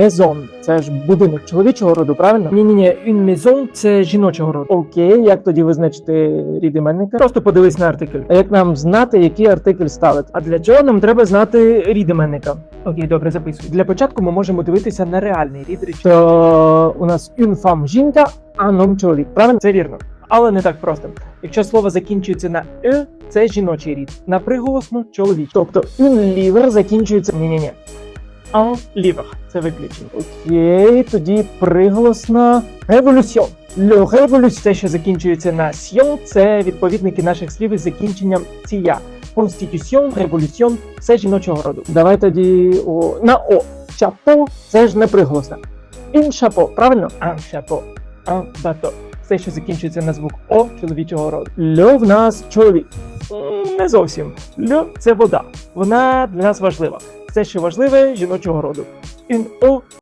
Maison – це ж будинок чоловічого роду, правильно? Ні, ні, ні, une maison – це жіночого роду. Окей, як тоді визначити рід іменника? Просто подивись на артикль. А як нам знати, який артикль ставити? А для цього нам треба знати рід іменника. Окей, добре, записуй. Для початку ми можемо дивитися на реальний рід речі. То у нас femme – жінка, а ном чоловік. Правильно? Це вірно. Але не так просто. Якщо слово закінчується на е, це жіночий рід. На приголосну чоловік. Тобто liver закінчується ні-ні-ні. En liver. Це виключення. Окей, тоді приголосна революціон. Révolution, те, що закінчується на сьон, це відповідники наших слів із закінченням ція. Constitution, революціон це жіночого роду. Давай тоді о, на о. Chapeau – це ж не приголосна. Chapeau, правильно? Un bateau. Все, що закінчується на звук О чоловічого роду. Льо в нас чоловік. Не зовсім. Льо це вода. Вона для нас важлива. Все, що важливе жіночого роду. In eau